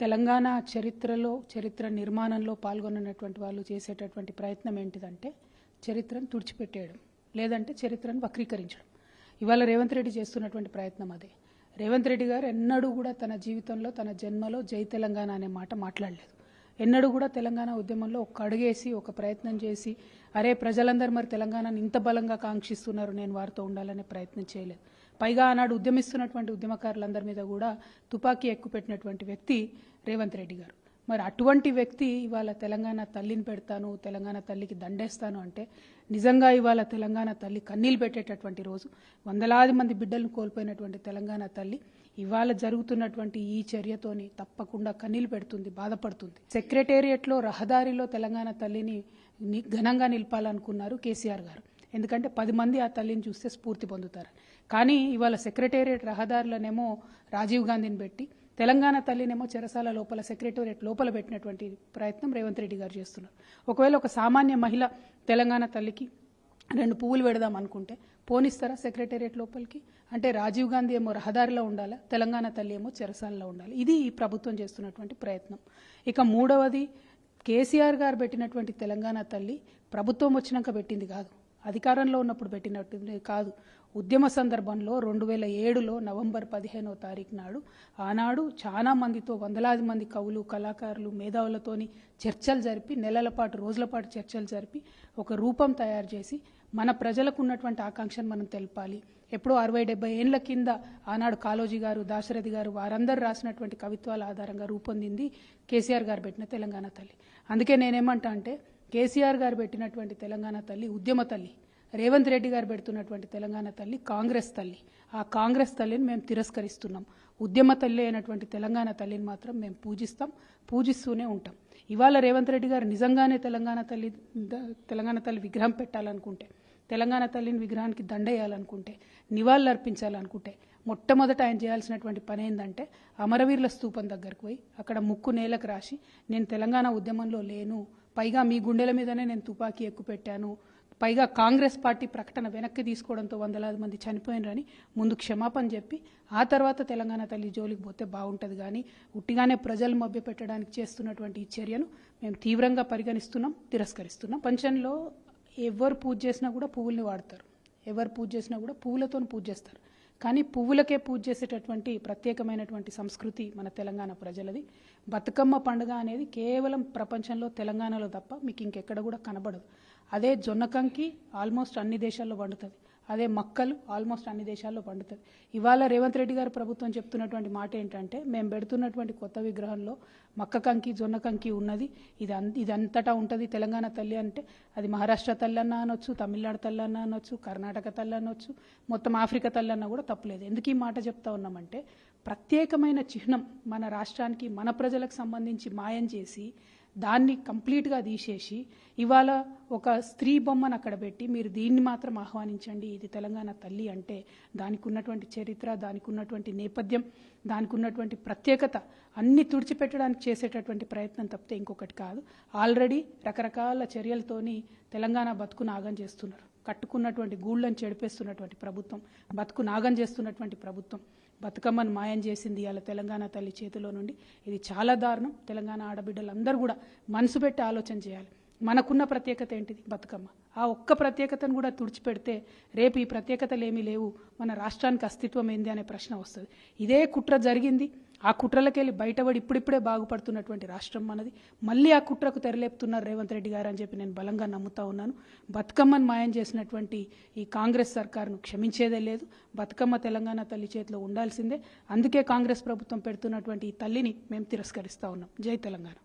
తెలంగాణ చరిత్రలో చరిత్ర నిర్మాణంలో పాల్గొన్నటువంటి వాళ్ళు చేసేటటువంటి ప్రయత్నం ఏంటిదంటే చరిత్రను తుడిచిపెట్టేయడం లేదంటే చరిత్రను వక్రీకరించడం. ఇవాళ రేవంత్ రెడ్డి చేస్తున్నటువంటి ప్రయత్నం అదే. రేవంత్ రెడ్డి గారు ఎన్నడూ కూడా తన జీవితంలో తన జన్మలో జై తెలంగాణ అనే మాట మాట్లాడలేదు. ఎన్నడూ కూడా తెలంగాణ ఉద్యమంలో ఒక అడుగేసి ఒక ప్రయత్నం చేసి అరే ప్రజలందరూ మరి తెలంగాణను ఇంత బలంగా కాంక్షిస్తున్నారు నేను వారితో ఉండాలనే ప్రయత్నం చేయలేదు. పైగా ఆనాడు ఉద్యమిస్తున్నటువంటి ఉద్యమకారులందరి మీద కూడా తుపాకీ ఎక్కుపెట్టినటువంటి వ్యక్తి రేవంత్ రెడ్డి గారు. మరి అటువంటి వ్యక్తి ఇవాళ తెలంగాణ తల్లిని పెడతాను తెలంగాణ తల్లికి దండేస్తాను అంటే నిజంగా ఇవాళ తెలంగాణ తల్లి కన్నీళ్ళు పెట్టేటటువంటి రోజు. వందలాది మంది బిడ్డలను కోల్పోయినటువంటి తెలంగాణ తల్లి ఇవాళ జరుగుతున్నటువంటి ఈ చర్యతోని తప్పకుండా కన్నీళ్ళు పెడుతుంది బాధపడుతుంది. సెక్రటేరియట్లో రహదారిలో తెలంగాణ తల్లిని ఘనంగా నిలపాలనుకున్నారు కేసీఆర్ గారు. ఎందుకంటే పది మంది ఆ తల్లిని చూస్తే స్ఫూర్తి పొందుతారు. కానీ ఇవాళ సెక్రటేరియట్ రహదారులనేమో రాజీవ్ గాంధీని పెట్టి తెలంగాణ తల్లినేమో చెరసాల లోపల సెక్రటేరియట్ లోపల పెట్టినటువంటి ప్రయత్నం రేవంత్ రెడ్డి గారు చేస్తున్నారు. ఒకవేళ ఒక సామాన్య మహిళ తెలంగాణ తల్లికి రెండు పువ్వులు పెడదాం అనుకుంటే పోనిస్తారా సెక్రటేరియట్ లోపలికి? అంటే రాజీవ్ గాంధీ ఏమో రహదారిలో ఉండాలా? తెలంగాణ తల్లి ఏమో చెరసాలలో ఉండాలి? ఇది ఈ ప్రభుత్వం చేస్తున్నటువంటి ప్రయత్నం. ఇక మూడవది కేసీఆర్ గారు పెట్టినటువంటి తెలంగాణ తల్లి ప్రభుత్వం వచ్చినాక పెట్టింది కాదు. అధికారంలో ఉన్నప్పుడు పెట్టినట్టు కాదు. ఉద్యమ సందర్భంలో రెండు వేల ఏడులో నవంబర్ పదిహేనవ తారీఖు నాడు ఆనాడు చాలా మందితో వందలాది మంది కవులు కళాకారులు మేధావులతోని చర్చలు జరిపి నెలల పాటు రోజుల పాటు చర్చలు జరిపి ఒక రూపం తయారు చేసి మన ప్రజలకు ఉన్నటువంటి ఆకాంక్షను మనం తెలపాలి. ఎప్పుడో అరవై డెబ్బై ఏండ్ల కింద ఆనాడు కాలోజీ గారు దాశరథి గారు వారందరూ రాసినటువంటి కవిత్వాల ఆధారంగా రూపొందింది కేసీఆర్ గారు పెట్టిన తెలంగాణ తల్లి. అందుకే నేనేమంటా అంటే కేసీఆర్ గారు పెట్టినటువంటి తెలంగాణ తల్లి ఉద్యమ తల్లి రేవంత్ రెడ్డి గారు పెడుతున్నటువంటి తెలంగాణ తల్లి కాంగ్రెస్ తల్లి. ఆ కాంగ్రెస్ తల్లిని మేము తిరస్కరిస్తున్నాం. ఉద్యమ తల్లి అయినటువంటి తెలంగాణ తల్లిని మాత్రం మేము పూజిస్తాం పూజిస్తూనే ఉంటాం. ఇవాళ రేవంత్ రెడ్డి గారు నిజంగానే తెలంగాణ తల్లి తెలంగాణ తల్లి విగ్రహం పెట్టాలనుకుంటే తెలంగాణ తల్లిని విగ్రహానికి దండేయాలనుకుంటే నివాళులు అర్పించాలనుకుంటే మొట్టమొదట ఆయన చేయాల్సినటువంటి పని ఏంటంటే అమరవీరుల స్తూపం దగ్గరకు పోయి అక్కడ ముక్కు నేలకు రాసి నేను తెలంగాణ ఉద్యమంలో లేను పైగా మీ గుండెల మీదనే నేను తుపాకీ ఎక్కుపెట్టాను పైగా కాంగ్రెస్ పార్టీ ప్రకటన వెనక్కి తీసుకోవడంతో వందలాది మంది చనిపోయినరని ముందు క్షమాపణ చెప్పి ఆ తర్వాత తెలంగాణ తల్లి జోలికి పోతే బాగుంటుంది కానీ ఉట్టిగానే ప్రజలు మభ్యపెట్టడానికి చేస్తున్నటువంటి ఈ చర్యను మేము తీవ్రంగా పరిగణిస్తున్నాం తిరస్కరిస్తున్నాం. పంచంలో ఎవరు పూజ చేసినా కూడా పువ్వుల్ని వాడతారు. ఎవరు పూజ చేసినా కూడా పువ్వులతో పూజ చేస్తారు. కానీ పువ్వులకే పూజ చేసేటటువంటి ప్రత్యేకమైనటువంటి సంస్కృతి మన తెలంగాణ ప్రజలది. బతుకమ్మ పండుగ అనేది కేవలం ప్రపంచంలో తెలంగాణలో తప్ప మీకు ఇంకెక్కడ కూడా కనబడదు. అదే జొన్నకంకి ఆల్మోస్ట్ అన్ని దేశాల్లో వండుతుంది అదే మక్కలు ఆల్మోస్ట్ అన్ని దేశాల్లో పండుతుంది ఇవాళ రేవంత్ రెడ్డి గారు ప్రభుత్వం చెప్తున్నటువంటి మాట ఏంటంటే మేము పెడుతున్నటువంటి కొత్త విగ్రహంలో మక్క కంకి జొన్న కంకి ఉన్నది. ఇది అన్ ఇది అంతటా ఉంటుంది. తెలంగాణ తల్లి అంటే అది మహారాష్ట్ర తల్లి అన్న అనొచ్చు తమిళనాడు తల్లి అన్న అనొచ్చు కర్ణాటక తల్లి అనొచ్చు మొత్తం ఆఫ్రికా తల్లి అన్న కూడా తప్పలేదు. ఎందుకు ఈ మాట చెప్తా ఉన్నామంటే ప్రత్యేకమైన చిహ్నం మన రాష్ట్రానికి మన ప్రజలకు సంబంధించి మాయం చేసి దాన్ని కంప్లీట్గా తీసేసి ఇవాళ ఒక స్త్రీ బొమ్మను అక్కడ పెట్టి మీరు దీన్ని మాత్రం ఆహ్వానించండి ఇది తెలంగాణ తల్లి అంటే దానికి ఉన్నటువంటి చరిత్ర దానికి ఉన్నటువంటి నేపథ్యం దానికి ఉన్నటువంటి ప్రత్యేకత అన్ని తుడిచిపెట్టడానికి చేసేటటువంటి ప్రయత్నం తప్పితే ఇంకొకటి కాదు. ఆల్రెడీ రకరకాల చర్యలతోని తెలంగాణ బతుకు నాగం చేస్తున్నారు. కట్టుకున్నటువంటి గూళ్ళని చెడిపేస్తున్నటువంటి ప్రభుత్వం బతుకు నాగం చేస్తున్నటువంటి ప్రభుత్వం. బతుకమ్మను మాయం చేసింది ఇవాళ తెలంగాణ తల్లి చేతిలో నుండి. ఇది చాలా దారుణం. తెలంగాణ ఆడబిడ్డలందరూ కూడా మనసు పెట్టి ఆలోచన చేయాలి. మనకున్న ప్రత్యేకత ఏంటిది? బతుకమ్మ. ఆ ఒక్క ప్రత్యేకతను కూడా తుడిచిపెడితే రేపు ఈ ప్రత్యేకతలు ఏమీ లేవు. మన రాష్ట్రానికి అస్తిత్వం ఏంది అనే ప్రశ్న వస్తుంది. ఇదే కుట్ర జరిగింది. ఆ కుట్రలకెళ్ళి బయటపడి ఇప్పుడిప్పుడే బాగుపడుతున్నటువంటి రాష్ట్రం మనది మళ్ళీ ఆ కుట్రకు తెరలేపుతున్నారు రేవంత్ రెడ్డి గారు అని చెప్పి నేను బలంగా నమ్ముతా ఉన్నాను. బతుకమ్మను మాయం చేసినటువంటి ఈ కాంగ్రెస్ సర్కారును క్షమించేదే లేదు. బతుకమ్మ తెలంగాణ తల్లి చేతిలో ఉండాల్సిందే. అందుకే కాంగ్రెస్ ప్రభుత్వం పెడుతున్నటువంటి ఈ తల్లిని మేము తిరస్కరిస్తా ఉన్నాం. జై తెలంగాణ.